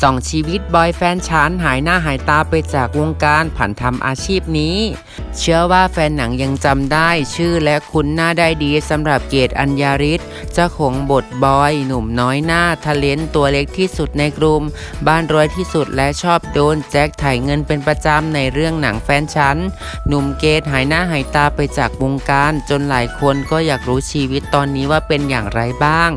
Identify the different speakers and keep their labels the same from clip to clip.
Speaker 1: สองชีวิตบอยแฟนฉันหายหน้าหายตาไปจากวงการผันทำอาชีพนี้ เชื่อว่าแฟนหนังยังจำได้ชื่อและคุ้นหน้าได้ดีสำหรับเกตอัญญาริศเจ้าของบทบอย หนุ่มน้อยหน้าทะเลนตัวเล็กที่สุดในกลุ่ม บ้านรวยที่สุดและชอบโดนแจ็คถ่ายเงินเป็นประจำในเรื่องหนังแฟนฉัน หนุ่มเกตหายหน้าหายตาไปจากวงการ จนหลายคนก็อยากรู้ชีวิตตอนนี้ว่าเป็นอย่างไรบ้าง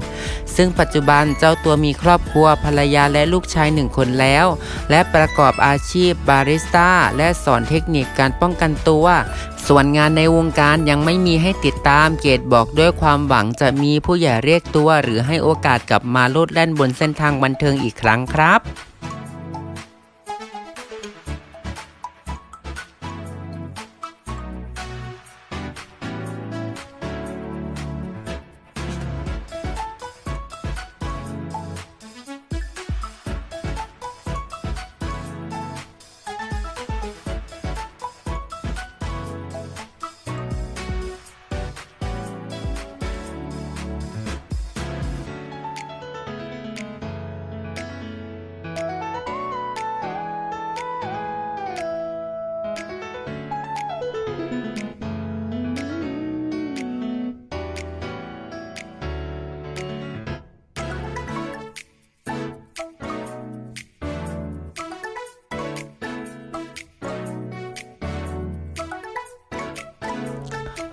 Speaker 1: ซึ่งปัจจุบันเจ้าตัวมีครอบครัวภรรยาและลูกชายหนึ่งคนแล้ว และประกอบอาชีพบาริสต้าและสอนเทคนิคการป้องกันตัวส่วนงานในวงการยังไม่มีให้ติดตามเกตบอกด้วยความหวังจะมีผู้ใหญ่เรียกตัว หรือให้โอกาสกลับมาโลดแล่นบนเส้นทางบันเทิงอีกครั้งครับ